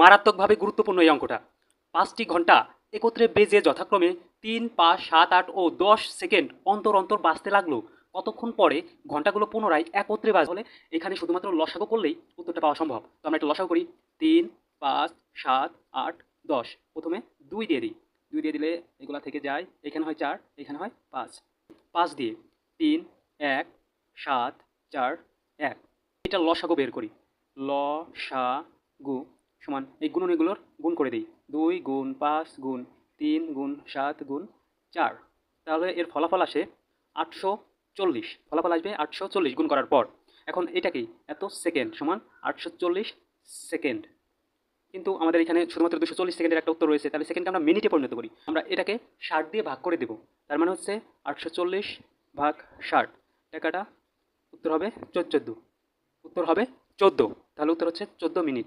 মারাত্মকভাবে গুরুত্বপূর্ণ এই অঙ্কটা। পাঁচটি ঘণ্টা একত্রে বেজে যথাক্রমে তিন, পাঁচ, সাত, আট ও দশ সেকেন্ড অন্তর অন্তর বাজতে লাগল। কতক্ষণ পরে ঘন্টাগুলো পুনরায় একত্রে বাজ হলে এখানে শুধুমাত্র লসাগু করলেই উত্তরটা পাওয়া সম্ভব। তো আমরা একটা লসাগু করি। তিন, পাঁচ, সাত, আট, দশ। প্রথমে দুই দিয়ে দিই। দুই দিয়ে দিলে এগুলা থেকে যায়। এখানে হয় চার, এখানে হয় পাঁচ। পাঁচ দিয়ে তিন, এক, সাত, চার, এক। এটা লসাগু বের করি। ল সা গু সমান। এই গুণন এগুলোর গুণ করে দিই। দুই গুণ পাঁচ গুণ তিন গুণ সাত গুণ চার। তাহলে এর ফলাফল আসে আটশো চল্লিশ। ফলাফল আসবে আটশো চল্লিশ গুণ করার পর। এখন এটা কি? এত সেকেন্ড সমান আটশো চল্লিশ সেকেন্ড। কিন্তু আমাদের এখানে শুধুমাত্র দুশো চল্লিশ সেকেন্ডের একটা উত্তর রয়েছে, তাহলে সেকেন্ডকে আমরা মিনিটে পরিণত করি। আমরা এটাকে ষাট দিয়ে ভাগ করে দেব। তার মানে হচ্ছে আটশো চল্লিশ ভাগ ষাট। টাকাটা উত্তর হবে চোদ্দ। উত্তর হবে চোদ্দ। তাহলে উত্তর হচ্ছে চোদ্দ মিনিট।